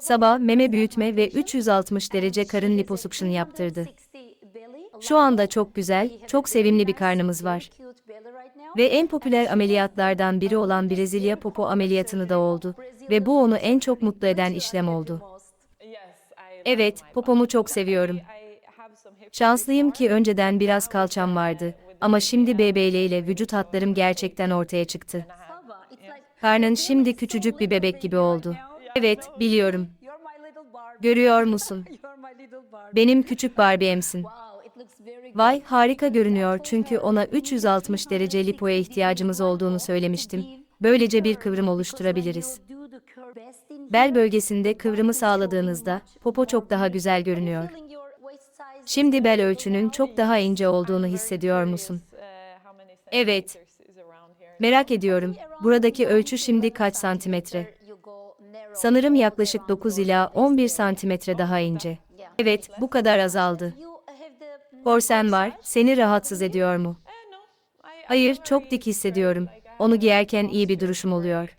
Sabah meme büyütme ve 360 derece karın liposuction yaptırdı. Şu anda çok güzel, çok sevimli bir karnımız var. Ve en popüler ameliyatlardan biri olan Brezilya popo ameliyatını da oldu. Ve bu onu en çok mutlu eden işlem oldu. Evet, popomu çok seviyorum. Şanslıyım ki önceden biraz kalçam vardı. Ama şimdi BBL ile vücut hatlarım gerçekten ortaya çıktı. Karnın şimdi küçücük bir bebek gibi oldu. Evet, biliyorum. Görüyor musun? Benim küçük Barbie'msin. Vay, harika görünüyor çünkü ona 360 derece lipoya ihtiyacımız olduğunu söylemiştim. Böylece bir kıvrım oluşturabiliriz. Bel bölgesinde kıvrımı sağladığınızda popo çok daha güzel görünüyor. Şimdi bel ölçünün çok daha ince olduğunu hissediyor musun? Evet. Merak ediyorum. Buradaki ölçü şimdi kaç santimetre? Sanırım yaklaşık 9 ila 11 santimetre daha ince. Evet, bu kadar azaldı. Korsen var, seni rahatsız ediyor mu? Hayır, çok dik hissediyorum. Onu giyerken iyi bir duruşum oluyor.